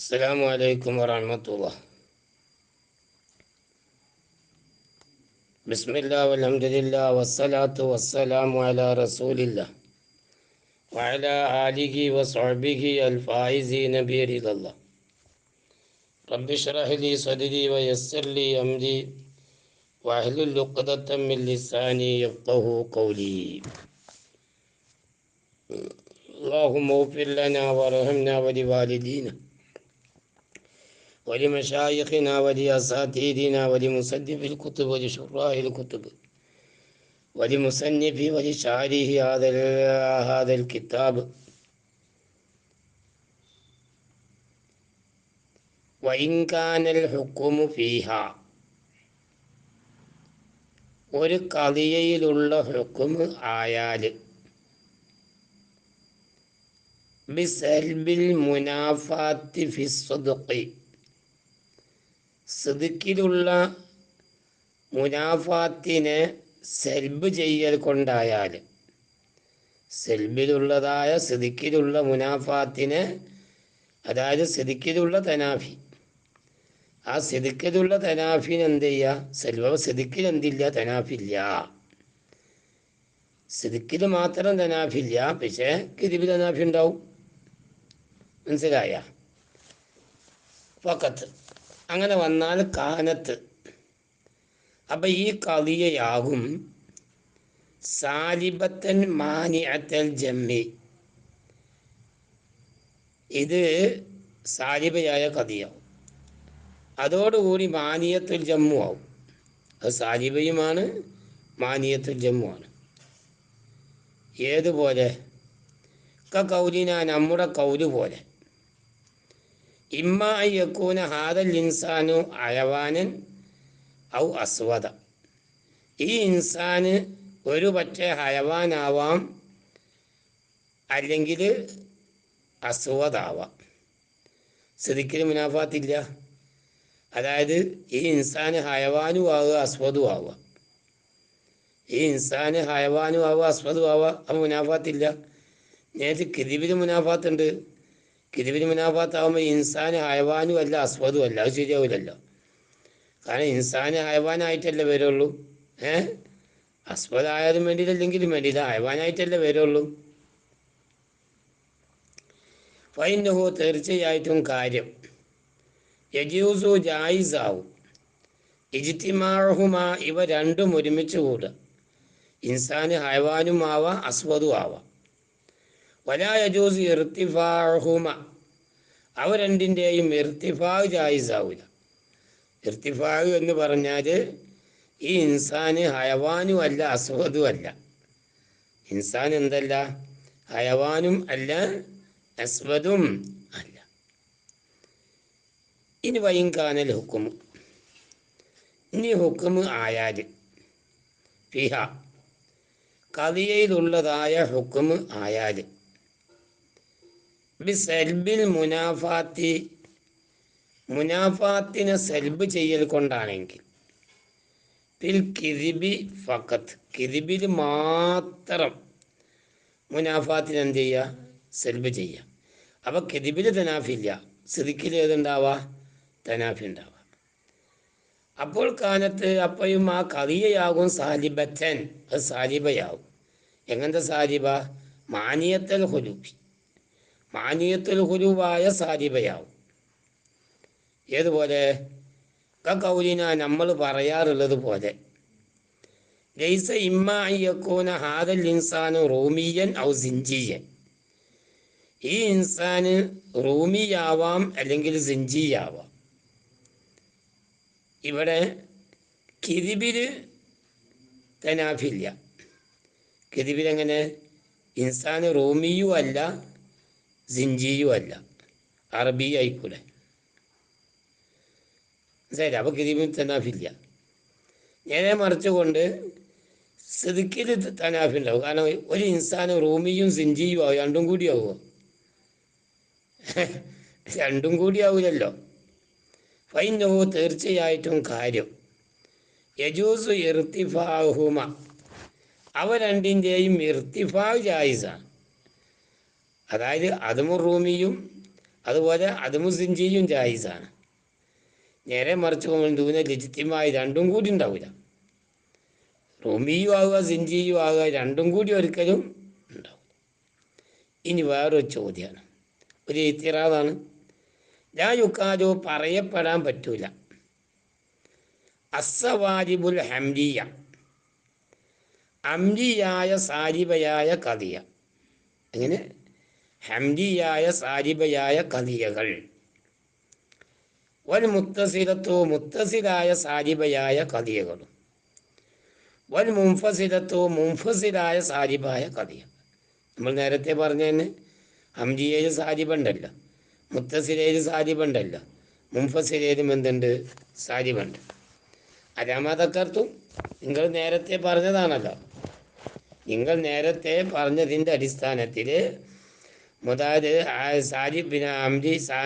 السلام عليكم ورحمة الله. بسم الله والحمد لله والصلاة والسلام على رسول الله وعلى آله وصحبه الفائزين برضا الله. رب اشرح لي صدري ويسر لي أمري واحلل عقدة من لساني يفقه قولي. اللهم اغفر لنا وارحمنا ولوالدينا. ولمشايخنا ولأساتذتنا ولمصدف الكتب ولشراح الكتب ولمصنف ولشاعره هذا هذا الكتاب وإن كان الحكم فيها ഒരു കളിയയിലുള്ള ഹുക്കും ആയാൽ ബിസൽബിൽ മുനാഫാത്തി ഫിസ്വദുഖി സിദിക്കിലുള്ള മുനാഫാത്തിനെ സെൽബ് ചെയ്യൽ കൊണ്ടായാൽ സെൽബിലുള്ളതായ സിദിക്കിലുള്ള മുനാഫാത്തിനെ അതായത് സിദിക്കിലുള്ള തനാഫി. ആ സിദിക്കിലുള്ള തനാഫിന് എന്ത് ചെയ്യുക സെൽവ സിദിക്കിൽ എന്തില്ല? തനാഫില്ല. സിദിക്കിൽ മാത്രം തനാഫില്ല പക്ഷേ കിരിബി തനാഫി ഉണ്ടാവും. മനസ്സിലായ? ഫക്കത്ത് അങ്ങനെ വന്നാൽ കാനത്ത്. അപ്പം ഈ കളിയയാകും സാലിബത്തൻ മാനിയത്തൽ ജമ്മി. ഇത് സാലിബയായ കഥയാവും അതോടുകൂടി മാനിയത്തുൽ ജമ്മു ആവും. അത് സാലിബയുമാണ് മാനിയത്തുൽ ജമ്മുവാണ് ഏതുപോലെ? കൗലിന നമ്മുടെ കൗൽ പോലെ. ഇമ്മ ഹാദൽ ഇൻസാനു അയവാനൻ ഔ അസ്വദ. ഈ ഇൻസാന് ഒരു പക്ഷേ ഹയവാനാവാം അല്ലെങ്കിൽ അസുവതാവാം സ്ഥിതിക്കൽ മുനാഫാത്തില്ല. അതായത് ഈ ഇൻസാന് ഹയവാനും ആവുക അസ്വതും ആവുക ഈ ഇൻസാന് ഹയവാനും ആവുക അസ്വതും ആവുക അപ്പം മുനാഫാത്തില്ല. നേരത്തെ കിരിബിന് മുനാഫാത്തുണ്ട്. കിരിബിന് മുനാഫാത്താവുമ്പോൾ ഇൻസാന് ഹയവാനും അല്ല അസ്വദും അല്ല. അത് ശരിയാവില്ലല്ലോ കാരണം ഇൻസാന് ഹയവാനായിട്ടല്ലേ വരുള്ളൂ? ഏ? അസ്വദായാലും വേണ്ടിയില്ലെങ്കിലും വേണ്ടിയില്ല. ഹയവാനായിട്ടല്ലേ വരുള്ളൂ? ഫൈനഹു തീർച്ചയായിട്ടും കാര്യം. യജൂസു ജായിസാവും. ഇജിത്തിമാഹുമാ ഇവ രണ്ടും ഒരുമിച്ച് കൂടുക. ഇൻസാന് ഹയവാനും ആവാം അസ്വദും ആവാം വലാ യജൂസ് ഇർത്തിഫാഹുമ അവ രണ്ടിന്റെയും ഇർത്തിഫാവ് ജായിസാവില്ല ഇർത്തിഫാവ് എന്ന് പറഞ്ഞാൽ ഈ ഇൻസാന് ഹയവാനും അല്ല അസ്വദും അല്ല. ഇൻസാൻ എന്തല്ല? ഹയവാനും അല്ല അസ്വദും അല്ല. ഇനി വൈകാനൽ ഹുക്കും ഇനി ഹുക്കും ആയാൽ ഫിഹ. കവിയയിലുള്ളതായ ഹുക്കും ആയാൽ സെൽബിൽ മുനാഫാത്തി മുനാഫാത്തിനെ സെൽബ് ചെയ്യൽ കൊണ്ടാണെങ്കിൽ. പിൽ ഫക്കത്ത് കിരിബിൽ മാത്രം മുനാഫാത്തിന് എന്ത് ചെയ്യുക സെൽബ് ചെയ്യുക അപ്പോൾ കിരിബിൽ തനാഫില്ല സിദിക്കിൽ ഏതുണ്ടാവുക തനാഫി ഉണ്ടാവുക അപ്പോൾ കാലത്ത് അപ്പയും ആ കറിയയാകും സാലിബത്തൻ. അത് സാലിബയാകും എങ്ങനത്തെ സാലിബ? മാനിയത്തൽ ഹുലൂബി മാനിയത്തുൽ ഹുരുവായ സാരിബയാവും. ഏതുപോലെ? കൗലിന നമ്മൾ പറയാറുള്ളത് പോലെ. ലൈസ ഇമ്മ ഹാദൽ ഇൻസാനു റൂമിയൻ ഔ സിഞ്ചിയൻ ഈ ഇൻസാന് റൂമിയാവാം അല്ലെങ്കിൽ സിഞ്ചിയാവാം ഇവിടെ കിരിബിൽ തനാഫില്ല കിരിബിലെങ്ങനെ ഇൻസാന് റൂമിയും അല്ല സിഞ്ചിയും അല്ല അറബി ആയിക്കൂലെ മനസ്സിലായില്ല അപ്പോൾ കിരിബിൽ തനാഫില്ല. നേരെ മറിച്ചുകൊണ്ട് സിദിക്കിൽ തനാഫി ഉണ്ടാവും കാരണം ഒരു ഇൻസാന് റൂമിയും സിഞ്ചിയും ആവും. രണ്ടും കൂടി ആവുമോ രണ്ടും കൂടി ആവില്ലല്ലോ ഫൈനോ തീർച്ചയായിട്ടും കാര്യം. യജൂസു ഇർത്തിഫാഹുമ. അവ രണ്ടിന്റെയും ഇർത്തിഫാ ജായിസാണ്. അതായത് അതുമു റൂമിയും അതുപോലെ അദമു സിഞ്ചിയും ജായിസാണ്. നേരെ മറിച്ച് ദൂന ലിജിത്യമായി രണ്ടും കൂടി ഉണ്ടാവില്ല. റൂമിയും ആവുക സിഞ്ചിയും ആവുക രണ്ടും കൂടി ഒരിക്കലും ഉണ്ടാവില്ല. ഇനി വേറൊരു ചോദ്യമാണ്. ഒരു ഇത്തിറാതാണ് ഞാൻ യുക്കാദോ പറയപ്പെടാൻ പറ്റൂല. അസവാജിബുൽ ഹംലിയ. അംലിയായ സാരിബയായ കതിയ എങ്ങനെ? ഹംലിയായ സാരിബയായ കലിയകൾ. വൽ മുത്തസിലത്തോ മുത്തസിലായ സാരിബയായ കലിയകളും. വൽ മുംഫസിലത്തോ മുംഫസിലായ സാരിബായ കലിയ നമ്മൾ നേരത്തെ പറഞ്ഞതിന് തന്നെ സാരിബുണ്ടല്ല സാരിബുണ്ടല്ല സാരിബുണ്ടല്ലോ മുംഫസിലേലും എന്തുണ്ട്? സാരിബുണ്ട് അരാമതക്കർത്തും നിങ്ങൾ നേരത്തെ പറഞ്ഞതാണല്ലോ. നിങ്ങൾ നേരത്തെ പറഞ്ഞതിന്റെ അടിസ്ഥാനത്തിൽ മുതാത് സാരി പിന്നെ അംജി സാ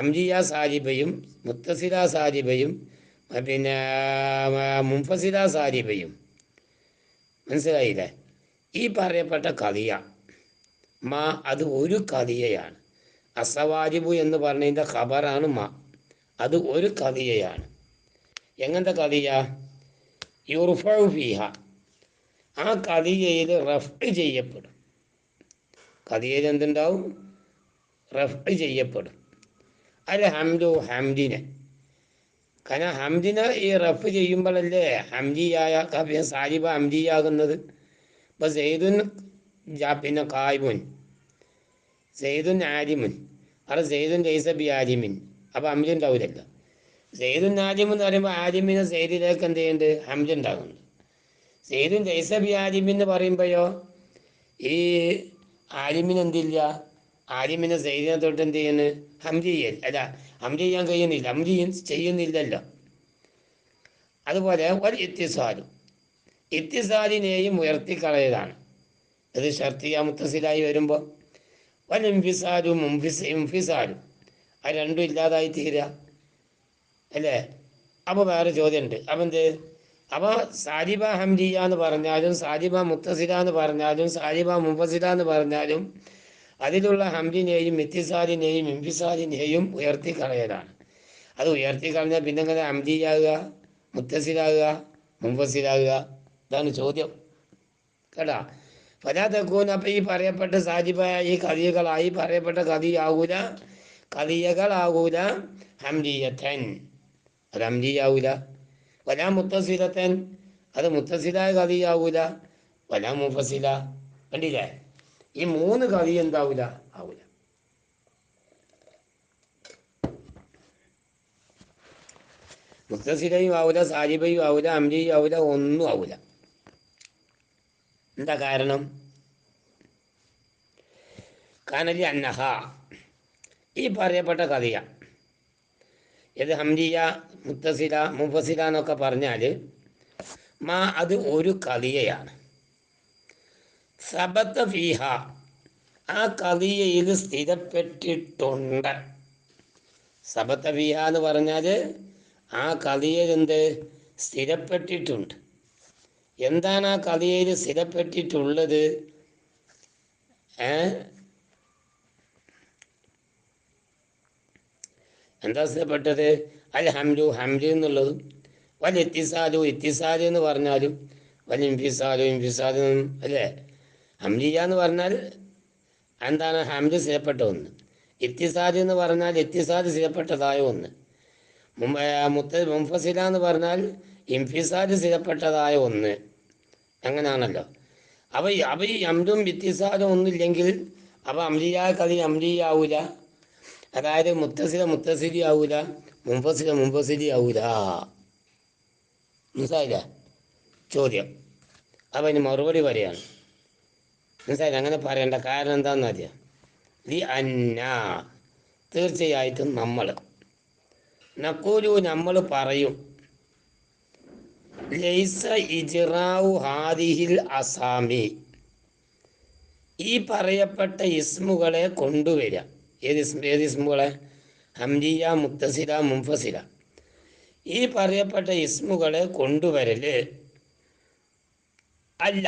അംജിയ സാരിബയും മുത്തസില സാരിബയും പിന്നെ മുംഫസില സാരിബയും മനസ്സിലായില്ലേ? ഈ പറയപ്പെട്ട കഥിയ മാ അത് ഒരു കഥിയയാണ് അസവാജിബു എന്ന് പറഞ്ഞതിന്റെ ഖബറാണ് മാ. അത് ഒരു കഥിയയാണ് എങ്ങനത്തെ കഥിയ യുർഫീഹ ഫീഹ. ആ കഥിയയിൽ റഫ് ചെയ്യപ്പെടും. കഥിയയിൽ എന്തുണ്ടാവും? റഫ് ചെയ്യപ്പെടും. അല്ല ഹംദു ഹംദിനെ കാരണം ഹംദിനെ ഈ റഫ് ചെയ്യുമ്പോഴല്ലേ ഹംദിയായ സാരിബ ഹംദിയാകുന്നത് ഇപ്പം സെയ്തുൻ പിന്നെ കായ്മുൻ. സെയ്തുൻ ആരിമുൻ അവിടെ സെയ്തുൻ ജയ്സബി ആരിമിൻ അപ്പോൾ ഹംദി ഉണ്ടാവില്ലല്ലോ സെയ്തുൻ ആരിം എന്ന് പറയുമ്പോൾ ആരിമിന് സെയ്ദിലേക്ക് എന്ത് ചെയ്യുന്നുണ്ട് ഹംദി ഉണ്ടാകുന്നുണ്ട് സെയ്തുൻ ജയ്സബി ആരിമിൻ എന്ന് പറയുമ്പോഴോ ഈ ആലിമിന് എന്തില്ല ആലിമിനെ സെയ്ദിനെ തൊട്ട് എന്ത് ചെയ്യുന്നു ഹംദി ചെയ്യൽ അല്ല ഹംദി ചെയ്യാൻ കഴിയുന്നില്ല. ഹംദി ചെയ്യുന്നില്ലല്ലോ. അതുപോലെ ഒരു ഇത്തിസാലും ഇത്തിസാലിനെയും ഉയർത്തിക്കളയതാണ് ഇത് ഷർത്തിയ മുത്തസിലായി വരുമ്പോൾ വൽ ഇംഫിസാലും മുംഫിസ് ഇംഫിസാലും അത് രണ്ടും ഇല്ലാതായി തീരുക അല്ലേ? അപ്പോൾ വേറെ ചോദ്യമുണ്ട് അപ്പം എന്ത്? അപ്പോൾ സാരിബ ഹംദിയ എന്ന് പറഞ്ഞാലും സാരിബ മുത്തസില എന്ന് പറഞ്ഞാലും സാരിബ മുഫസില എന്ന് പറഞ്ഞാലും അതിലുള്ള ഹംദിനെയും മിത്തിസാലിനെയും ഇംഫിസാലിനെയും ഉയർത്തി കളയലാണ് അത് ഉയർത്തി കളഞ്ഞാൽ പിന്നെ അങ്ങനെ ഹംദിയാകുക മുത്തസിലാകുക മുമ്പസിലാകുക ഇതാണ് ചോദ്യം. കേട്ടാ? ഫലാ തെക്കൂൻ അപ്പം ഈ പറയപ്പെട്ട സാജിബായ ഈ കഥിയകളായി പറയപ്പെട്ട കഥിയാകൂല കഥിയകളാകൂല ഹംജിയൻ അത് ഹംദിയാവൂല വല മുത്തസിലത്തൻ. അത് മുത്തസിലായ കവിയാവൂല വല മുഫസില. കണ്ടില്ലേ? ഈ മൂന്ന് കവി എന്താവൂല? ആവൂല. മുത്തസിലയും ആവൂല സാരിബയും ആവൂല അമ്രിയും ആവൂല ഒന്നും ആവൂല. എന്താ കാരണം? കാനലി അന്നഹ. ഈ പറയപ്പെട്ട കഥയാണ് ഇത് ഹംദിയ മുത്തസില മുഫസില എന്നൊക്കെ പറഞ്ഞാൽ മാ അത് ഒരു കളിയയാണ് സബത്ത ഫീഹ ആ കളിയയിൽ സ്ഥിരപ്പെട്ടിട്ടുണ്ട്. സബത്ത ഫീഹ എന്ന് പറഞ്ഞാൽ ആ കഥയിൽ എന്ത്? സ്ഥിരപ്പെട്ടിട്ടുണ്ട്. എന്താണ് ആ കളിയയിൽ സ്ഥിരപ്പെട്ടിട്ടുള്ളത്? എന്താ സ്ഥിരപ്പെട്ടത്? അൽ ഹംലു ഹംലു എന്നുള്ളതും വൽ ഇത്തിസാലു ഇത്തിസാലു എന്ന് പറഞ്ഞാലും വൽ ഇംഫിസാലു ഇംഫിസാലു അല്ലേ? ഹംലിയ എന്ന് പറഞ്ഞാൽ എന്താണ്? ഹംലു സ്ഥിരപ്പെട്ട ഒന്ന്. ഇത്തിസാദ് എന്ന് പറഞ്ഞാൽ ഇത്തിസാദ് സ്ഥിരപ്പെട്ടതായ ഒന്ന്. മുത്ത മുംഫസില എന്ന് പറഞ്ഞാൽ ഇംഫിസാദ് സ്ഥിരപ്പെട്ടതായ ഒന്ന്. അങ്ങനെയാണല്ലോ അവ അവ അമ്രും വ്യത്യസ്തം ഒന്നുമില്ലെങ്കിൽ അവ അമ്രിയ കഥ അമ്രിയാവൂല അതായത് മുത്തസില മുത്തസിരി ആവൂല മുംഫസില മുമ്പസിലി ആവൂല. മനസ്സിലായില്ല? ചോദ്യം. അപ്പം ഇനി മറുപടി പറയാണ്. മനസ്സിലായില്ല? അങ്ങനെ പറയേണ്ട. കാരണം എന്താണെന്ന് അറിയാം? ലി അന്ന. തീർച്ചയായിട്ടും നമ്മൾ നക്കൂലു നമ്മൾ പറയും. ലൈസ ഇജ്റാവു ഹാദിഹിൽ അസാമി. ഈ പറയപ്പെട്ട ഇസ്മുകളെ കൊണ്ടുവരിക. ഏത് ഇസ്മ ഏത് ഇസ്മുകളെ? ഹംദിയ മുത്തസില മുംഫസില ഈ പറയപ്പെട്ട ഇസ്മുകളെ കൊണ്ടുവരൽ അല്ല.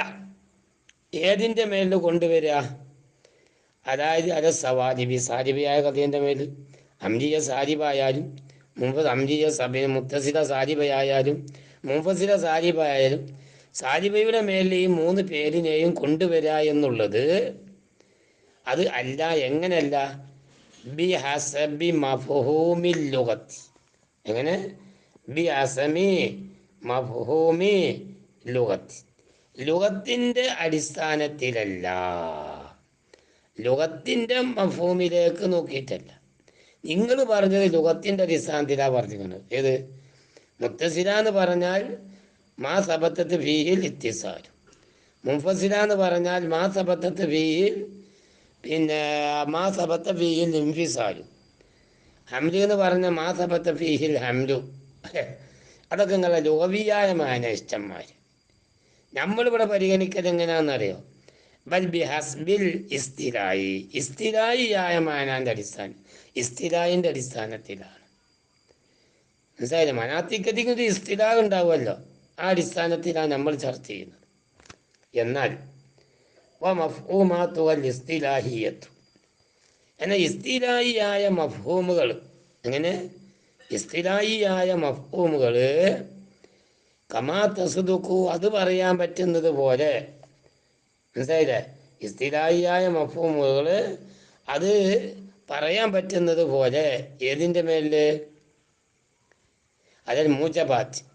ഏതിന്റെ മേലിൽ കൊണ്ടുവരിക? അതായത് അത് സവാജിബി സാജിബിയായ കഥയുടെ മേൽ അംജിയ സാജിബായാലും മുമ്പ് അംജിയ സബി മുത്തസില സാജിബയായാലും മുമ്പസില സാജിബായാലും സാജിബയുടെ മേലിൽ ഈ മൂന്ന് പേരിനെയും കൊണ്ടുവരിക എന്നുള്ളത് അത് അല്ല എങ്ങനെയല്ല? ബി ഹസബി മഫഹൂമിൽ ലുഗത്തി. എങ്ങനെ? ബി ഹസമി മഫ്ഹൂമി ലുഗത്ത്. ലുഗത്തിന്റെ അടിസ്ഥാനത്തിലല്ല. ലുഗത്തിന്റെ മഫൂമിലേക്ക് നോക്കിയിട്ടല്ല. നിങ്ങൾ പറഞ്ഞത് ലുഗത്തിന്റെ അടിസ്ഥാനത്തിലാണ് പറഞ്ഞിരിക്കുന്നത്. ഏത്? മുത്തസില എന്ന് പറഞ്ഞാൽ മാ സബത്തത്ത് ഫീഹിൽ ഇത്തിസാരും മുഫസില എന്ന് പറഞ്ഞാൽ മാ സബത്തത്ത് ഫീഹിൽ പിന്നെ മാ സബത്ത ഫീഹിൽ ഇൻഫിസാലും. ഹംലു എന്ന് പറഞ്ഞ മാ സബത്ത ഫീഹിൽ ഹംലു. അതൊക്കെ നിങ്ങളെ ലോവിയായ മാനേഷ്ടന്മാർ നമ്മളിവിടെ പരിഗണിക്കുന്നത് എങ്ങനെയാണെന്നറിയോ ബൽ ബി ഹസ്ബിൽ ഇസ്തിരായി ഇസ്തിരായിയായ മാനാന്റെ അടിസ്ഥാനം ഇസ്തിരായിന്റെ അടിസ്ഥാനത്തിലാണ്. മനസ്സിലായില്ലേ? മനാത്തിക്കത്തിക്കൊരു ഇസ്തിരാഗ് ഉണ്ടാവുമല്ലോ. ആ അടിസ്ഥാനത്തിലാണ് നമ്മൾ ചർച്ച ചെയ്യുന്നത്. എന്നാൽ മഫ്ഹൂമാത്തുവൽ ഇസ്തിലാഹിയത്തു. അങ്ങനെ ഇസ്തിലായിയായ മഫ്ഹൂമുകൾ എങ്ങനെ ഇസ്തിലായിയായ മഫ്ഹൂമുകൾ കമാ തസുദുക്കു അത് പറയാൻ പറ്റുന്നത് പോലെ മനസ്സിലായില്ലേ? ഇസ്തിലായിയായ മഫൂമുകൾ അത് പറയാൻ പറ്റുന്നത് പോലെ ഏതിന്റെ മേലിൽ അതിൽ മൂജബാത്ത്.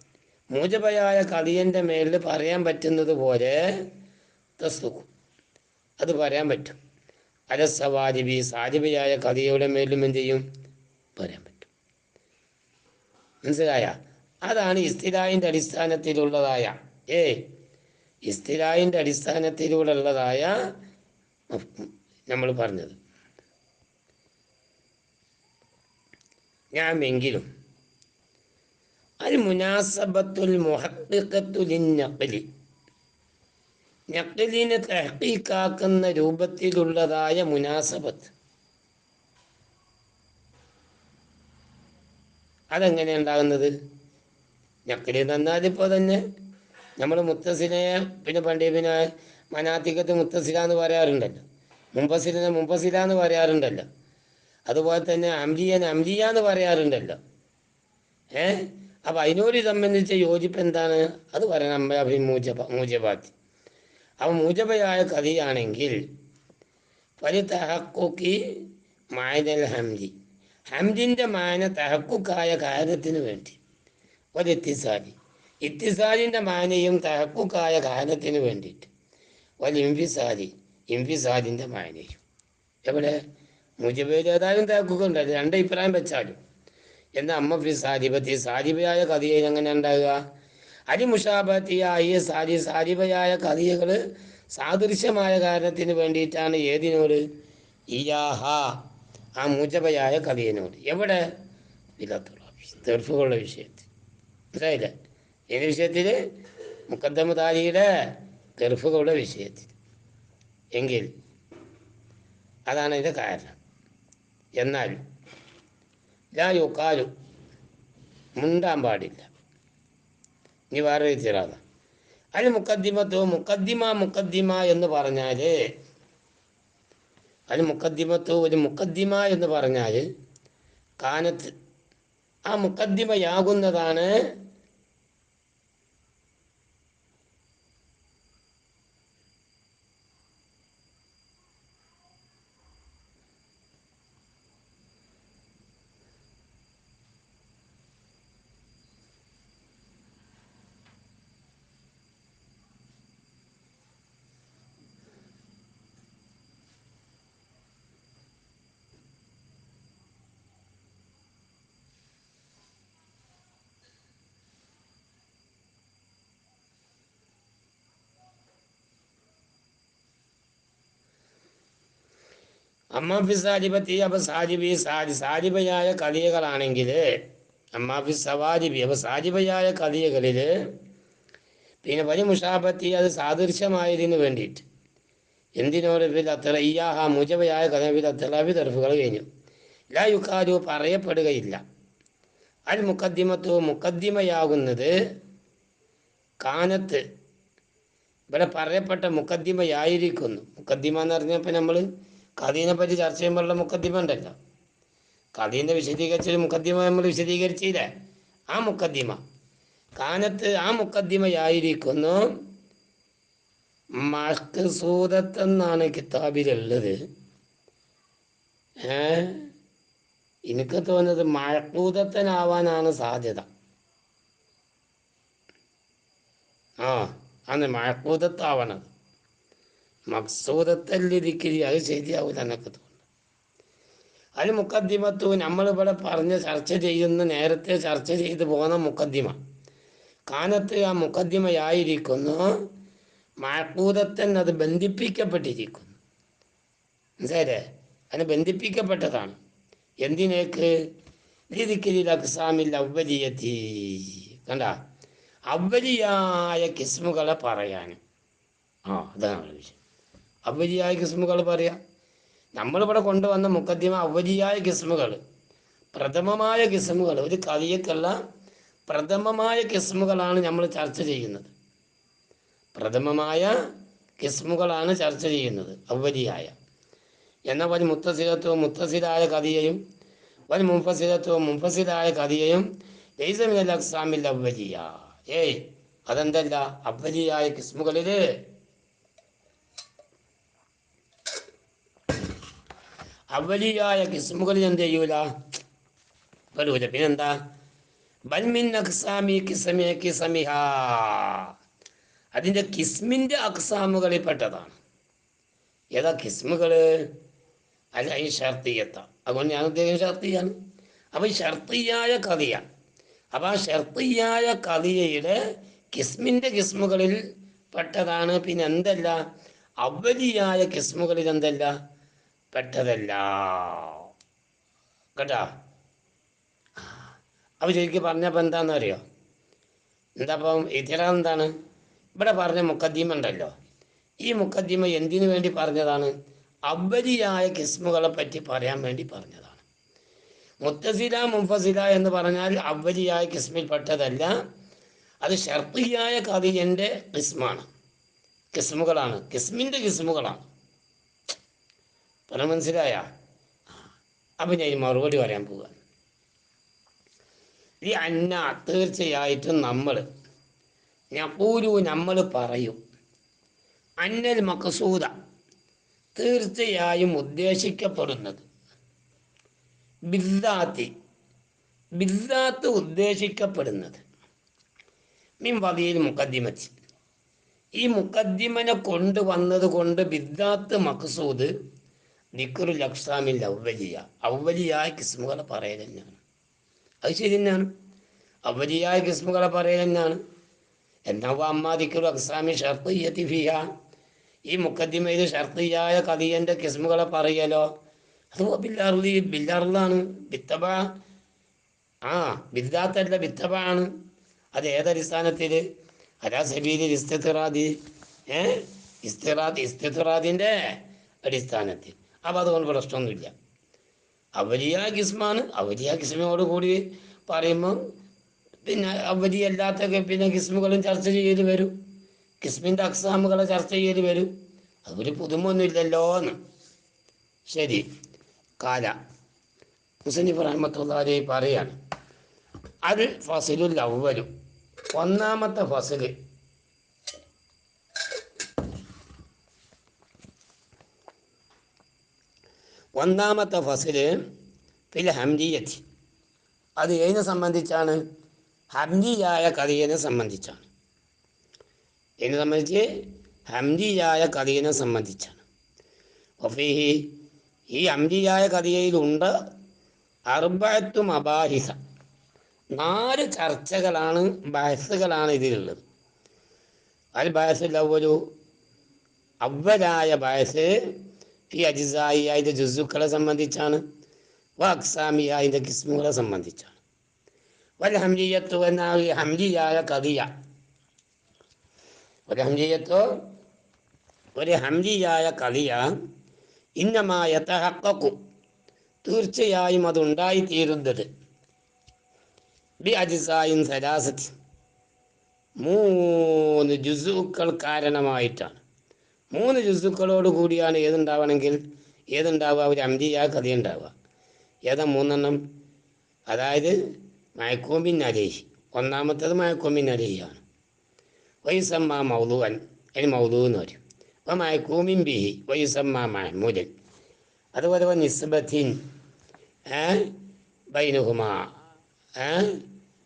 മൂജബയായ കലിയന്റെ മേലിൽ പറയാൻ പറ്റുന്നത് പോലെ തസ്തുക്കും അത് പറയാൻ പറ്റും. അരസവാജിബി സാജിബിയായ കഥയുടെ മേലും എന്ത് ചെയ്യും? പറയാൻ പറ്റും. മനസ്സിലായ? അതാണ് ഇസ്തിലായിന്റെ അടിസ്ഥാനത്തിലുള്ളതായ. ഏ ഇസ്തിലായിന്റെ അടിസ്ഥാനത്തിലൂടെയുള്ളതായ നമ്മൾ പറഞ്ഞത്. ഞാൻ എങ്കിലും അൽ മുനാസബത്തുൽ മുഹത്തുൽ നഖ്ലി നഖ്ലിനെ തഹ്ഖീഖാക്കുന്ന രൂപത്തിലുള്ളതായ മുനാസബത്ത്. അതെങ്ങനെ ഉണ്ടാകുന്നത്? നക്കലി തന്നാൽ ഇപ്പോൾ തന്നെ നമ്മൾ മുത്തസിലയെ പിന്നെ പണ്ട് പിന്നെ മനാത്തിക്കത്ത് മുത്തസില എന്ന് പറയാറുണ്ടല്ലോ. മുമ്പസിലിനെ മുമ്പസില എന്ന് പറയാറുണ്ടല്ലോ. അതുപോലെ തന്നെ അംലിയൻ അംലിയ എന്ന് പറയാറുണ്ടല്ലോ. ഏ? അപ്പം അതിനോട് സംബന്ധിച്ച യോജിപ്പ് എന്താണ്? അത് പറയണം അമ്മ അഭി മൂജബ അപ്പം മൂജബയായ കവിയാണെങ്കിൽ പരി തഹക്കുക്കി മായനൽ ഹംദി ഹംദിന്റെ മാന തഹക്കുക്കായ കാരണത്തിന് വേണ്ടി. ഒരു ഇത്തിസാലി. ഇത്തിസാലിന്റെ മാനയും തഹക്കുക്കായ കാരണത്തിന് വേണ്ടിയിട്ട്. ഒരു ഇംഫിസാലി. ഇംഫിസാലിന്റെ മാനയും എവിടെ? മുജബയുടെ ഏതായാലും തഹക്കുക്കുണ്ടല്ലോ രണ്ട് അഭിപ്രായം വെച്ചാലും. എന്നാൽ അമ്മ ഫി സാരിബത്തി സാരിബയായ കഥയിൽ എങ്ങനെ ഉണ്ടാകുക അരിമുഷാബത്തിയായ സാരി സാരിബയായ കഥകൾ സാദൃശ്യമായ കാരണത്തിന് വേണ്ടിയിട്ടാണ് ഏതിനോട്? ഇയാഹ ആ മൂജബയായ കഥയിനോട് എവിടെ? ഇല്ലാത്തുള്ള തെർഫുകളുടെ വിഷയത്തിൽ. മനസ്സിലായില്ലേ? ഏത് വിഷയത്തിൽ മുക്കദ്ദമ താലിയുടെ തെർഫുകളുടെ വിഷയത്തിൽ. എങ്കിൽ അതാണ് ഇതിന്റെ കാരണം. എന്നാൽ ലാ യുക്കാലു മുണ്ടാൻ പാടില്ല. രീതിയിലാണ് അൽ മുക്കദ്ദിമത്തോ മുക്കദ്ദിമ മുക്കദ്ദിമ എന്ന് പറഞ്ഞാൽ അൽ മുക്കദ്ദിമത്തോ ഒരു മുക്കദ്ദിമ എന്ന് പറഞ്ഞാൽ കാനത്ത് ആ മുക്കദ്ദിമയാകുന്നതാണ് അമ്മാഫി സാജിബത്തി അപ്പൊ സാജിബി സാജി സാജിബയായ കലിയകളാണെങ്കിൽ അമ്മാഫി സവാജിബി അപ്പൊ സാജിബയായ കലിയകളിൽ പിന്നെ വലിയ മുഷാബത്തി അത് സാദൃശ്യമായതിനു വേണ്ടിയിട്ട്. എന്തിനോട് അത്ര ഇയാഹ മുജബയായ കഥവിൽ അത്തലാബി വിതർഫുകൾ കഴിഞ്ഞു. ലാ യുക്കാരു പറയപ്പെടുകയില്ല. അൽ മുക്കദ്ദിമത്തു മുക്കദ്ദിമയാകുന്നത് കാനത്ത്. ഇവിടെ പറയപ്പെട്ട മുക്കദ്ദിമയായിരിക്കുന്നു മുക്കദ്ദിമ എന്ന് പറഞ്ഞപ്പോൾ നമ്മൾ കഥീനെ പറ്റി ചർച്ച ചെയ്യുമ്പോഴുള്ള മുക്കദ്ദിമ ഉണ്ടല്ലോ കഥീന്റെ വിശദീകരിച്ചൊരു മുക്കദ്ദിമ നമ്മൾ വിശദീകരിച്ചില്ലേ? ആ മുക്കദ്ദിമ കാനത്ത് ആ മുക്കദ്ദിമയായിരിക്കുന്നു മഹ്സൂദത്തെന്നാണ് കിതാബിലുള്ളത്. ഏ? എനിക്ക് തോന്നുന്നത് മഴക്കൂതത്തനാവാനാണ് സാധ്യത. ആ അന്ന് മഴക്കൂതത്താവണത് മക്സൂദത്തല്ലിരിക്കരി അത് ശരിയാവില്ല എന്നൊക്കെ തോന്നുന്നു. അതിന് മുക്കദ്ദിമത്തു നമ്മളിവിടെ പറഞ്ഞ് ചർച്ച ചെയ്യുന്ന നേരത്തെ ചർച്ച ചെയ്തു പോകുന്ന മുക്കദ്ദിമ കാനത്ത് ആ മുക്കദ്ദിമയായിരിക്കുന്നു മഴക്കൂതത്തൻ അത് ബന്ധിപ്പിക്കപ്പെട്ടിരിക്കുന്നു. മനസ്സിലേ അതിന് ബന്ധിപ്പിക്കപ്പെട്ടതാണ്. എന്തിനേക്ക്? രീതിക്കിരി അക്സാമിൽ അവലിയത്തി കണ്ട? അവലിയായ കിസ്മുകളെ പറയാൻ ആ അതാണ് വിഷയം. അവലിയായ കിസ്മുകൾ പറയാം. നമ്മളിവിടെ കൊണ്ടുവന്ന മുക്കദ്യമ അവ്വജിയായ കിസ്മുകൾ. പ്രഥമമായ കിസ്മുകൾ. ഒരു കവിയക്കല്ല പ്രഥമമായ കിസ്മുകളാണ് നമ്മൾ ചർച്ച ചെയ്യുന്നത്. പ്രഥമമായ കിസ്മുകളാണ് ചർച്ച ചെയ്യുന്നത് അവലിയായ എന്നാൽ വൻ മുത്തസിലത്വവും മുത്തസിലായ കഥയെയും വൻ മുംഫസിലത്വവും മുംഫസിലായ കഥയെയും ലൈസമിനൽ അക്സാമിൽ ഏയ് അതെന്തല്ല? അവലിയായ കിസ്മുകളിൽ അവലിയായ കിസ്മുകളിൽ എന്ത് ചെയ്യൂല? വരൂല. പിന്നെന്താ? ബൽമിൻ അക്സാമി കിസമിയ കിസമിഹ. അതിന്റെ കിസ്മിന്റെ അക്സാമുകളിൽ പെട്ടതാണ്. ഏതാ കിസ്മുകൾ? അല്ല ഈ ഷർത്തിയത്ത. അതുകൊണ്ട് ഞാൻ അദ്ദേഹം ഷർത്തിയാണ്. അപ്പോൾ ഈ ഷർത്തിയായ കഥയാണ് അപ്പോൾ ആ ഷർത്തിയായ കഥയുടെ കിസ്മിന്റെ കിസ്മുകളിൽ പെട്ടതാണ്. പിന്നെ എന്തല്ല അവലിയായ കിസ്മുകളിൽ എന്തല്ല? പെട്ടതല്ല കേട്ടോ? അപ്പൊ ശരിക്കും പറഞ്ഞപ്പോൾ എന്താണെന്ന് അറിയോ? എന്താപ്പം ഇതിര എന്താണ്? ഇവിടെ പറഞ്ഞ മുക്കദ്ദീമ ഉണ്ടല്ലോ. ഈ മുക്കദ്ദീമ എന്തിനു വേണ്ടി പറഞ്ഞതാണ്? അവലിയായ കിസ്മുകളെ പറ്റി പറയാൻ വേണ്ടി പറഞ്ഞതാണ്. മുത്തസില മുഫസില എന്ന് പറഞ്ഞാൽ അവലിയായ കിസ്മിൽപ്പെട്ടതല്ല അത് ഷർത്തിയായ കവിയന്റെ കിസ്മാണ്. കിസ്മുകളാണ്. കിസ്മിന്റെ കിസ്മുകളാണ്. പറഞ്ഞ മനസ്സിലായ? അപ്പം ഞാൻ മറുപടി പറയാൻ പോവുക ഈ അന്ന തീർച്ചയായിട്ടും നമ്മൾ ഞപ്പൂരു നമ്മൾ പറയും അന്നൽ മക്കസൂദ തീർച്ചയായും ഉദ്ദേശിക്കപ്പെടുന്നത്. ബിദ്ദാത്തി ബിദ്ദാത്ത് ഉദ്ദേശിക്കപ്പെടുന്നത്. മീൻ വകയിൽ മുക്കദ്ദിമത്തി ഈ മുക്കദ്ദിമനെ കൊണ്ടുവന്നത് കൊണ്ട് ബിദ്ദാത്ത് മക്സൂദ് ദിക്കുറു ലക്സാമിൽ ഔവലിയ ഔവലിയായ കിസ്മുകളെ പറയൽ തന്നെയാണ്. അത് ശരി തന്നെയാണ്. ഔവലിയായ കിസ്മുകളെ പറയൽ തന്നെയാണ്. എന്നാ അമ്മ ദിക്കുറു അക്സാമി ഷർത്തിയ ഈ മുക്കദ്ദിമയിൽ ഷർത്തിയായ കതിയന്റെ കിസ്മുകളെ പറയലോ? അത് ബില്ലാർലി ബില്ലാർലാണ് ബിത്തബ. ആ ബിദ്ദാത്തല്ല ബിത്തബ ആണ് അത് ഏതടിസ്ഥാനത്തിൽ? അലാ സബീലിൽ ഇസ്തിറാദി ഏ? ഇസ്തിറാദ് ഇസ്തിറാദിന്റെ അടിസ്ഥാനത്തിൽ. അപ്പോൾ അതുകൊണ്ട് പ്രശ്നമൊന്നുമില്ല. അവലിയ കിസ്മാണ് അവലിയ കിസ്മയോട് കൂടി പറയുമ്പോൾ പിന്നെ അവലിയല്ലാത്ത പിന്നെ കിസ്മുകളും ചർച്ച ചെയ്ത് വരും. കിസ്മിന്റെ അക്സാമുകളെ ചർച്ച ചെയ്ത് വരും. അതൊരു പുതുമൊന്നുമില്ലല്ലോ എന്ന്. ശരി. കാല. മുസനിഫ് റഹ്മത്തുള്ളാരെ പറയാണ്. അത് ഫസിലുൽ അവലും ഒന്നാമത്തെ ഫസിൽ ഒന്നാമത്തെ ഫസിൽ ഫിൽ ഹംദിയത്തി. അത് ഏതിനെ സംബന്ധിച്ചാണ്? ഹംദിയായ കഥയെ സംബന്ധിച്ചാണ്. എന്നെ സംബന്ധിച്ച്? ഹംദിയായ കഥയെ സംബന്ധിച്ചാണ്. ഒഫീഹി ഈ ഹംദിയായ കഥയിലുണ്ട് അർബത്തു മബാഹിസ. നാല് ചർച്ചകളാണ് ബഹസുകളാണ് ഇതിലുള്ളത്. അൽ ബഹസുൽ അവലു അവലായ ബഹസ് ഈ അജിസായി അതിന്റെ ജുസുക്കളെ സംബന്ധിച്ചാണ് വാക്സാമി അതിന്റെ കിസ്മുകളെ സംബന്ധിച്ചാണ്. വൽ ഹംലിയത്തു എന്ന ഈ ഹംലിയായ കവിയ. ഒരു ഹംലിയത്തോ ഒരു ഹംലിയായ കവിയ ഇന്നമായ തഹക്കും തീർച്ചയായും അതുണ്ടായിത്തീരുന്നത്. ബി അജിസായും സരാസത്തി. മൂന്ന് ജുസുക്കൾ കാരണമായിട്ടാണ്. മൂന്ന് ജുസുക്കളോട് കൂടിയാണ് ഏതുണ്ടാവണമെങ്കിൽ ഏതുണ്ടാവുക? ഒരു അംജിയ കഥ ഉണ്ടാവുക ഏതാ മൂന്നെണ്ണം? അതായത് മയക്കോമ്പിൻ അലേഹി ഒന്നാമത്തത് മയക്കോമ്പിൻ അലേഹിയാണ് വൈസമ്മ മൗലുവൻ അതിന് മൗലു എന്ന് പറയും അപ്പോൾ മയക്കൂമിൻ ബിഹി വൈസമ്മ മഹ്മൂദൻ. അതുപോലെ നിസ്ബത്തിൻ ബൈനുഹുമ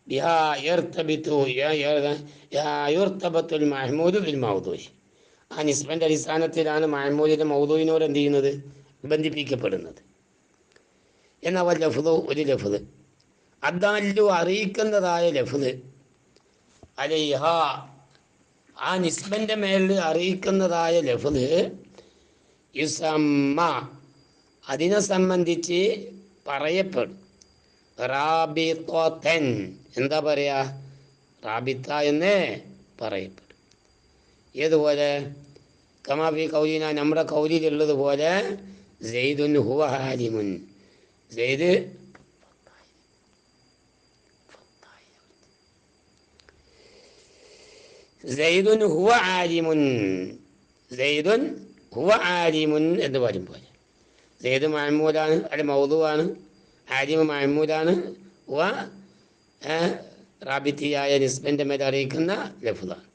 ബിഹാ യർത്തബിത്തു യുർത്തബത്തുൽ മഹ്മൂദ് ബിൽ ആ നിസ്ബന്റെ അടിസ്ഥാനത്തിലാണ് മഹ്മൂദിന്റെ മൗദൂവിനോട് എന്ത് ചെയ്യുന്നത്? ബന്ധിപ്പിക്കപ്പെടുന്നത്. എന്നാൽ ലഫുദ്? ഒരു ലഫുദ്. അദാലു അറിയിക്കുന്നതായ ലഫുദ്. അലൈഹ. ആ നിസ്ബന്റെ മേലിൽ അറിയിക്കുന്നതായ ലഫുദ് യുസമ്മ. അതിനെ സംബന്ധിച്ച് പറയപ്പെടും. റാബിത്തോത്തൻ എന്താ പറയാ? റാബിത്ത എന്നേ പറയപ്പെടും. ഏതുപോലെ? കമാഫി കൗലിന നമ്മുടെ കൗലിയിലുള്ളതുപോലെ സെയ്ദുൻ ഹുവ ഹാലിമുൻ സെയ്ദ് സെയ്ദുൻ ഹുവ ആലിമുൻ സെയ്ദുൻ ഹുവ ആലിമുൻ എന്ന് പറയും പോലെ സെയ്ദ് മഹമ്മൂദാണ് അല്ലെ മൗതുവാണ് ആലിമ് മഹമ്മൂദാണ് ഹുവ റാബിത്തിയായ നിസ്ബന്റെ മേൽ അറിയിക്കുന്ന ലഫുദാണ്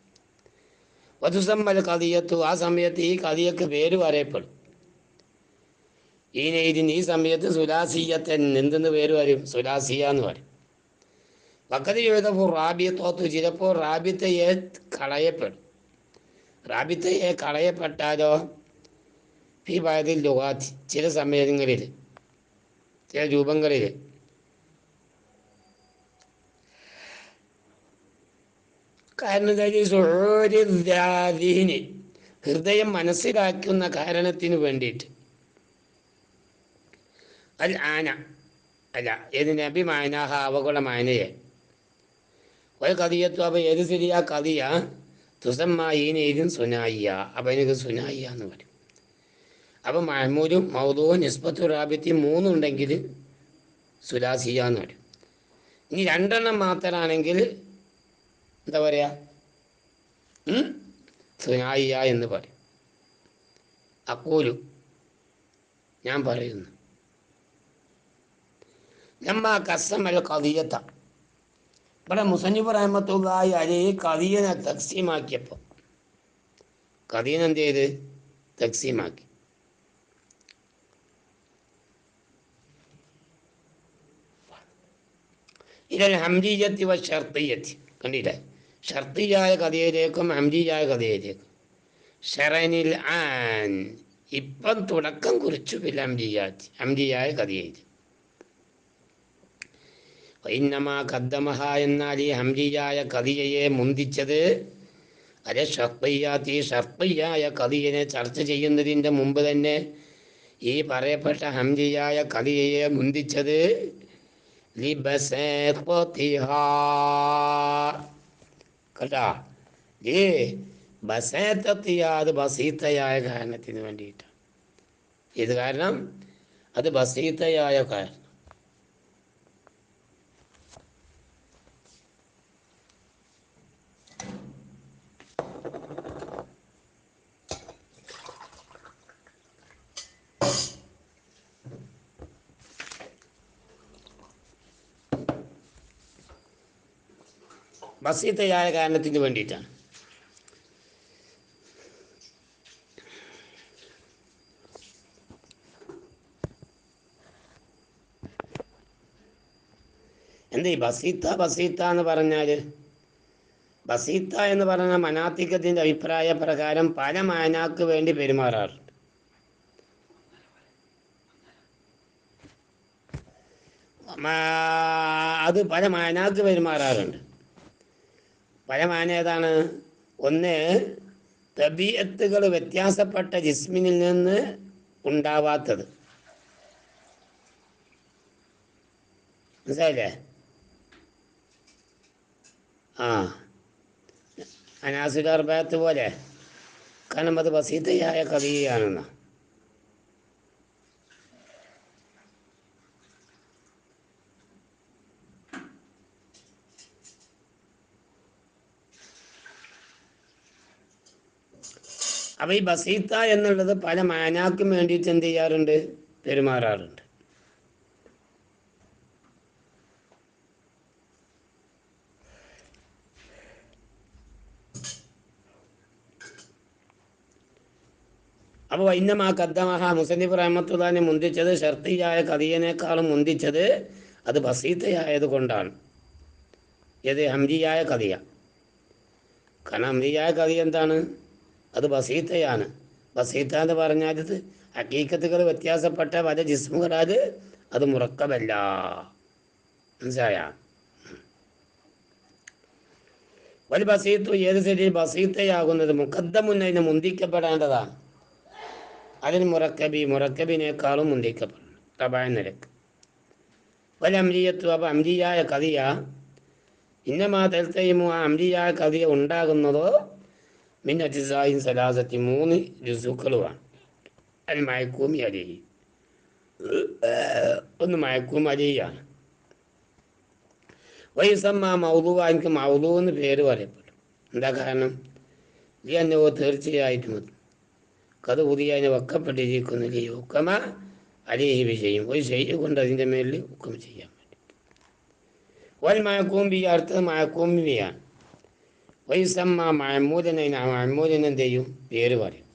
വധുസമ്മൽ കതിയത്തു ആ സമയത്ത് ഈ കതിയക്ക് പേര് പറയപ്പെടും. ഈ നെയ്തിന് ഈ സമയത്ത് സുലാസിയത്തെ എന്തെന്ന് പേര് വരും സുലാസിയ എന്ന് പറയും. വക്കതി എഴുതപ്പോൾ റാബിയത്തോത്ത് ചിലപ്പോൾ റാബിത്തയെ കളയപ്പെടും. റാബിത്തയെ കളയപ്പെട്ടാലോ? ഈ ഭാഗത്തിൽ ലുഹാത്തി ചില സമയങ്ങളിൽ ചില രൂപങ്ങളിൽ കാരണം സോരിന് ഹൃദയം മനസ്സിലാക്കുന്ന കാരണത്തിന് വേണ്ടിയിട്ട്. അൽ ആന അല്ല ഏത് നബി മായനാഹ അവകുള മായനയെ ഒരു കഥയത്തു അപ്പം ഏത് ശരിയാ കതിയ തുസമ്മായിനും സുനായിയ. അപ്പം എനിക്ക് സുനായിയ എന്ന് പറയും. അപ്പം മഹമൂരും മൗതവും നിസ്ബത്തു റാബിത്തി മൂന്നുണ്ടെങ്കിൽ സുലാസിയ എന്ന് പറയും. ഇനി രണ്ടെണ്ണം മാത്രമാണെങ്കിൽ എന്താ പറയുക സുനായിയ എന്ന് പറയും. അപ്പോലും ഞാൻ പറയുന്നു. നമ്മ കസമൽ കതിയത്ത ഇവിടെ മുസന്നിഫ് റഹമത്തുള്ളായി അലി കവിയനെ തക്സീമാക്കിയപ്പോൾ കതിയൻ എന്ത് ചെയ്ത്? തക്സീമാക്കി. ഇതൊരു ഹംജീയത്തി വ ഷർത്തിയത്തി. കണ്ടില്ലേ? ഷർത്തിയായ കഥയിലേക്കും ഹംജിയായ കഥയിലേക്കും ഷറനിൽ ആൻ ഇപ്പം തുടക്കം കുറിച്ചു പിന്നെ ഹംജിയാത്തി ഹംജിയായ കഥയിലേക്ക് വൈന്നമാ കദ്ദമഹ എന്നാൽ ഈ ഹംജിയായ കതിയയെ മുന്തിച്ചത് അല്ലെ ഷർപ്പയ്യാത്തി ഷർപ്പയ്യായ കതിയനെ ചർച്ച ചെയ്യുന്നതിന്റെ മുമ്പ് തന്നെ ഈ പറയപ്പെട്ട ഹംജിയായ കതിയയെ മുന്തിച്ചത് ലിബസേത്വതിഹാ. കേട്ടാ ഏ ബസേത്തത്തിയാത് ബസീത്തയായ കാരണത്തിന് വേണ്ടിയിട്ടാണ്. ഇത് കാരണം അത് ബസീത്തയായ കാരണം ബസീത്തയായ കാരണത്തിന് വേണ്ടിയിട്ടാണ്. എന്താ ഈ ബസീത്ത ബസീത്ത എന്ന് പറഞ്ഞാൽ ബസീത്ത എന്ന് പറഞ്ഞ മനാത്തിക്കത്തിന്റെ അഭിപ്രായ പ്രകാരം പല മാനാക്ക് വേണ്ടി പെരുമാറാറുണ്ട്. അത് പല മാനാക്ക് പെരുമാറാറുണ്ട്. പല മാന ഏതാണ് ഒന്ന് തബീയത്തുകൾ വ്യത്യാസപ്പെട്ട ജിസ്മിനിൽ നിന്ന് ഉണ്ടാവാത്തത്. മനസ്സിലായില്ലേ? ആ. അനാസുൽ ഭയത്ത് പോലെ. കാരണം അത് വസീതയായ കവിയാണെന്ന അപ്പോൾ ഈ ബസീത്ത എന്നുള്ളത് പല മാനാക്കും വേണ്ടിയിട്ട് എന്ത് ചെയ്യാറുണ്ട്? പെരുമാറാറുണ്ട്. അപ്പോൾ വൈന്നമാ കദ്ദമഹ മുസന്നിഫ് റഹമത്തുദാനെ മുന്തിച്ചത് ഷർത്തിയായ കഥിയനേക്കാളും മുന്തിച്ചത് അത് ബസീത്തയായത് കൊണ്ടാണ്. ഏത് ഹംജിയായ കഥിയ. കാരണം ഹംജിയായ കഥിയ എന്താണ്? അത് ബസീത്തയാണ് ബസീത്ത എന്ന് പറഞ്ഞാൽ ഇത് ഹക്കീക്കത്തുകൾ വ്യത്യാസപ്പെട്ട പല ജിസ്മുകളാൽ അത് മുറക്കമല്ല. മനസ്സിലായ? ഒരു ബസീത്തു ഏത് ശരിയിൽ ബസീത്തയാകുന്നത് മുഖദ്ദമുന്നതിന് മുന്തിക്കപ്പെടേണ്ടതാണ്. അതിന് മുറക്കബി മുറക്കബിനേക്കാളും മുന്തിക്കപ്പെടണം. തപായ നിരക്ക് ഒരു അംരിയത്തു അപ്പം അംരിയായ കഥിയ. ഇന്നമാ തൽത്തയുമോ ആ അംരിയായ കഥിയ ഉണ്ടാകുന്നതോ മിൻ അജിസായും സലാസത്തി മൂന്ന് രുസുക്കളുമാണ് അതിൽ മയക്കും അലി ഒന്ന് മയക്കും അലിയാണ് വൈസമ്മ മൗതു എനിക്ക് മൗതു എന്ന് പേര് പറയപ്പെടും എന്താ കാരണം ഈ അന്നോ തീർച്ചയായിട്ടും അത് കഥ പുതിയ അതിനെ വക്കപ്പെട്ടിരിക്കുന്ന ഈ ഉക്കമ അലിഹി വിഷയം ഒരു ശൈലി കൊണ്ട് അതിന്റെ മേലിൽ ഉക്കം ചെയ്യാൻ വേണ്ടി വൽ മയക്കൂമ്പി അടുത്തത് മയക്കൂമ്പിയാണ് വൈസമ്മ മഴമൂലന മഴമൂലന് എന്ത് ചെയ്യും? പേര് പറയും.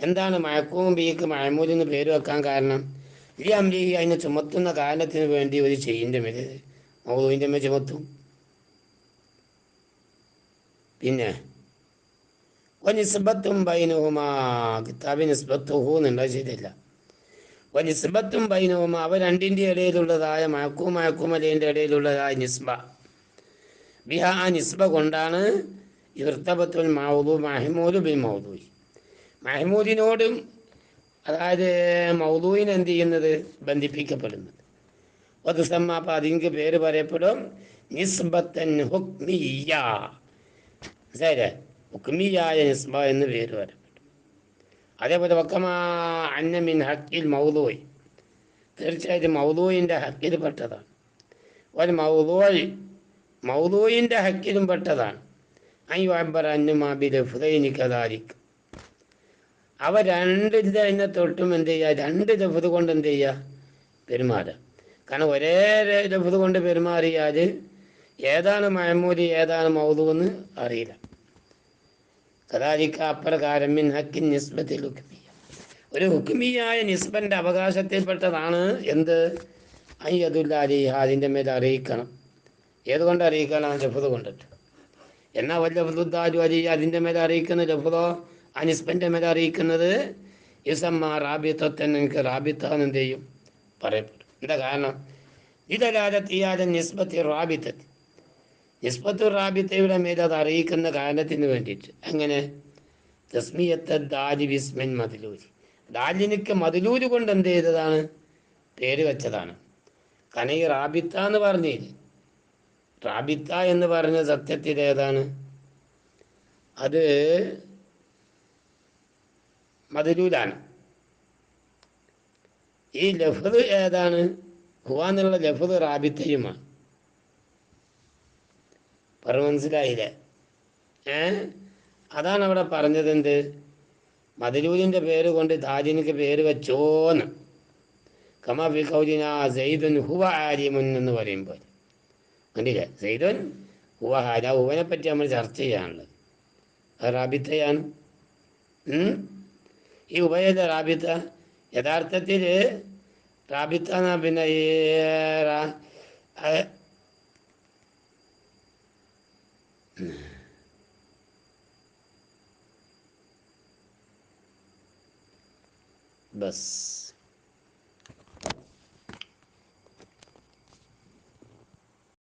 എന്താണ് മയക്കൂമ്പിക്ക് മഴമൂലിന് പേര് വെക്കാൻ കാരണം? ഈ അമ്പി അതിനെ ചുമത്തുന്ന കാരണത്തിന് വേണ്ടി ഒരു ചെയ്യിന്റെ മേൽ മൗതുവിന്റെ മേൽ ചുമത്തും. പിന്നെ വനിസ്ബത്തും ബൈനവുമാ കിതാബി നിസ്ബത്തുഹു എന്നുള്ള ശരിയല്ല വനിസ്ബത്തും ബൈനവുമാ അവ രണ്ടിന്റെ ഇടയിലുള്ളതായ മയക്കും മയക്കുമലേന്റെ ഇടയിലുള്ളതായ നിസ്ബ. ബിഹ ആ നിസ്ബ കൊണ്ടാണ് ഇർത്തബത്തുൽ മൗദു മഹമൂദ് ബിൻ മൗദൂയി മഹ്മൂദിനോടും അതായത് മൗദൂയിന് എന്ത് ചെയ്യുന്നത്? ബന്ധിപ്പിക്കപ്പെടുന്നത്. അത് സമ്മാപ്പ അതിന്റെ പേര് പറയപ്പെടും. നിസ്ബത്തൻ ഹുക്മിയ മനസ്സിലായില്ലേ? ഹുക്മിയായ നിസ്ബ എന്ന് പേര് പറയപ്പെടും. അതേപോലെ വക്കമാ അന്ന മിൻ ഹക്കിൽ മൗദൂയ് തീർച്ചയായിട്ടും മൗദൂയിന്റെ ഹക്കിൽ പെട്ടതാണ്. ഒരു മൗദൂയ് മൗദൂയിന്റെ ഹക്കിലും പെട്ടതാണ്. അന്നുമാബി ലഫുദൈനി അവ രണ്ട് തന്നെ തൊട്ടും എന്ത് ചെയ്യുക രണ്ട് ലഫുത് കൊണ്ട് എന്ത് ചെയ്യുക പെരുമാറുക. കാരണം ഒരേ ലഫുത് കൊണ്ട് പെരുമാറിയാൽ ഏതാണ് മഹമൂദി ഏതാണ് മൗദു എന്ന് അറിയില്ല. കഥാരിക്ക അപ്രകാരം മിൻ ഹക്കിൻ നിസ്ബത്തിൽ ഹുക്മിയ. ഒരു ഹുക്മിയായ നിസ്ബന്റെ അവകാശത്തിൽപ്പെട്ടതാണ് എന്ത്? അയ്യതുല്ലാലി അതിന്റെ മേൽ അറിയിക്കണം. ഏതുകൊണ്ട് അറിയിക്കാനാണ് ലഫുത് കൊണ്ടിട്ട് എന്നാ വല്ല ലഫുദ്ദാലു അലി അതിന്റെ മേലെ അറിയിക്കുന്ന ലഫുദോ അനിസ്ബന്റെ മേലെ അറിയിക്കുന്നത് ഇസമ്മ റാബിത്തത്തെ എനിക്ക് റാബിത്താന്ന് എന്ത് ചെയ്യും? പറയപ്പെടും. എന്താ കാരണം? ഇതല്ലാതെ തീയാതെ നിസ്ബത്തി റാബിത്തത്തി നിസ്ബത്തു റാബിത്തയുടെ മേലെ അത് അറിയിക്കുന്ന കാരണത്തിന് വേണ്ടിയിട്ട്. അങ്ങനെ തസ്മിയത്തെ ദാലി വിസ്മൻ മതിലൂരി. ദാലിനിക്ക് മതിലൂര് കൊണ്ട് എന്ത് ചെയ്തതാണ്? പേര് വെച്ചതാണ്. കാരണം റാബിത്ത എന്ന് പറഞ്ഞില്ലേ? റാബിത്ത എന്ന് പറഞ്ഞ സത്യത്തിൽ ഏതാണ്? അത് മതിലൂലാണ്. ഈ ലഫത് ഏതാണ്? ഹുവാന്നുള്ള ലഫത് റാബിത്തയുമാണ് പറ മനസ്സിലായില്ലേ. ഏ? അതാണ് അവിടെ പറഞ്ഞത് എന്ത് മതിലൂരിന്റെ പേര് കൊണ്ട് താജിനിക്ക് പേര് വെച്ചോന്ന്. കമാഫി കൗജിന സെയ്ദുൻ ഹുവ ആര്യമുൻ എന്ന് പറയുമ്പോൾ. കണ്ടില്ലേ സെയ്ദുൻ ഹുവ ഹാല ഹുവനെ പറ്റി നമ്മൾ ചർച്ച ചെയ്യാനുള്ളത് അത് റാബിത്തയാണ് ഉം? ഈ ഉഭയല്ല റാബിത്ത യഥാർത്ഥത്തിൽ റാബിത്ത എന്നാ പിന്നെ ഈ റാ- ആ- ബസ്